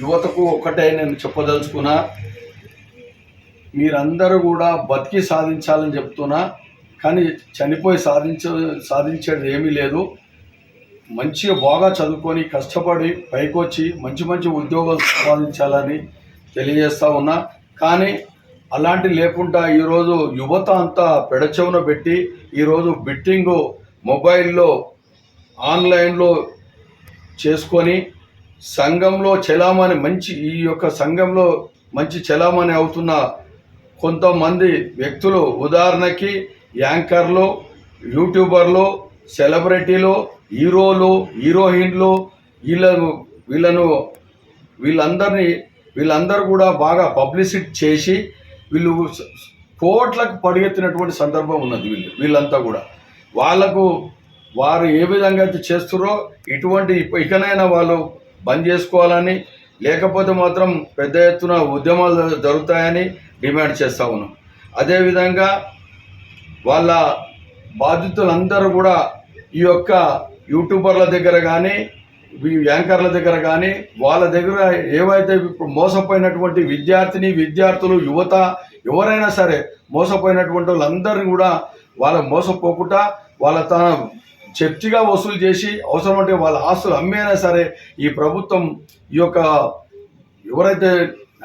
యువతకు ఒకటే నేను చెప్పదలుచుకున్నా మీరందరూ కూడా బతికి సాధించాలని చెప్తున్నా కానీ చనిపోయి సాధించ సాధించేది ఏమీ లేదు. మంచిగా బాగా చదువుకొని కష్టపడి పైకొచ్చి మంచి మంచి ఉద్యోగాలు సంపాదించాలని తెలియజేస్తా ఉన్నా. కానీ అలాంటి లేకుండా ఈరోజు యువత అంతా పెడచెవున పెట్టి ఈరోజు బిట్టింగ్ మొబైల్లో ఆన్లైన్లో చేసుకొని సంఘంలో చలామణి మంచి ఈ యొక్క సంఘంలో మంచి చలామణి అవుతున్న కొంతమంది వ్యక్తులు ఉదాహరణకి యాంకర్లు యూట్యూబర్లు సెలబ్రిటీలు హీరోలు హీరోయిన్లు వీళ్ళను వీళ్ళను వీళ్ళందరినీ వీళ్ళందరూ కూడా బాగా పబ్లిసిటీ చేసి వీళ్ళు కోట్లకు పడిగెత్తినటువంటి సందర్భం ఉన్నది వీళ్ళు వీళ్ళంతా కూడా. వాళ్ళకు వారు ఏ విధంగా అయితే చేస్తురో ఇటువంటి ఇకనైనా వాళ్ళు బంద్ చేసుకోవాలని లేకపోతే మాత్రం పెద్ద ఎత్తున ఉద్యమాలు జరుగుతాయని డిమాండ్ చేస్తా ఉన్నాం. అదేవిధంగా వాళ్ళ బాధితులందరూ కూడా ఈ యొక్క యూట్యూబర్ల దగ్గర కానీ ఈ యాంకర్ల దగ్గర కానీ వాళ్ళ దగ్గర ఏవైతే ఇప్పుడు మోసపోయినటువంటి విద్యార్థిని విద్యార్థులు యువత ఎవరైనా సరే మోసపోయినటువంటి వాళ్ళందరినీ కూడా వాళ్ళ మోసపోకుండా వాళ్ళ తన చెప్తిగా వసూలు చేసి అవసరమంటే వాళ్ళ ఆస్తులు అమ్మేనా సరే ఈ ప్రభుత్వం ఈ యొక్క ఎవరైతే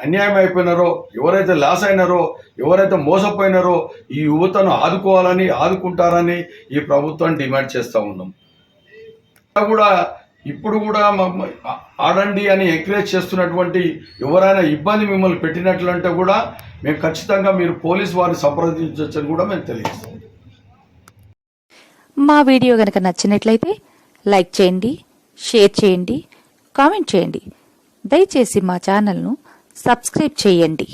అన్యాయం అయిపోయినారో ఎవరైతే లాస్ అయినారో ఎవరైతే మోసపోయినారో ఈ యువతను ఆదుకోవాలని ఆదుకుంటారని ఈ ప్రభుత్వాన్ని డిమాండ్ చేస్తూ ఉన్నాం. ఇంకా కూడా ఇప్పుడు కూడా ఆడండి అని ఎంకరేజ్ చేస్తున్నటువంటి ఎవరైనా ఇబ్బంది మిమ్మల్ని పెట్టినట్లంటే కూడా మేము ఖచ్చితంగా మీరు పోలీస్ వారిని సంప్రదించవచ్చని కూడా మేము తెలియజేస్తాం. మా వీడియో కనుక నచ్చినట్లయితే లైక్ చేయండి షేర్ చేయండి కామెంట్ చేయండి. దయచేసి మా ఛానల్ను సబ్స్క్రైబ్ చేయండి.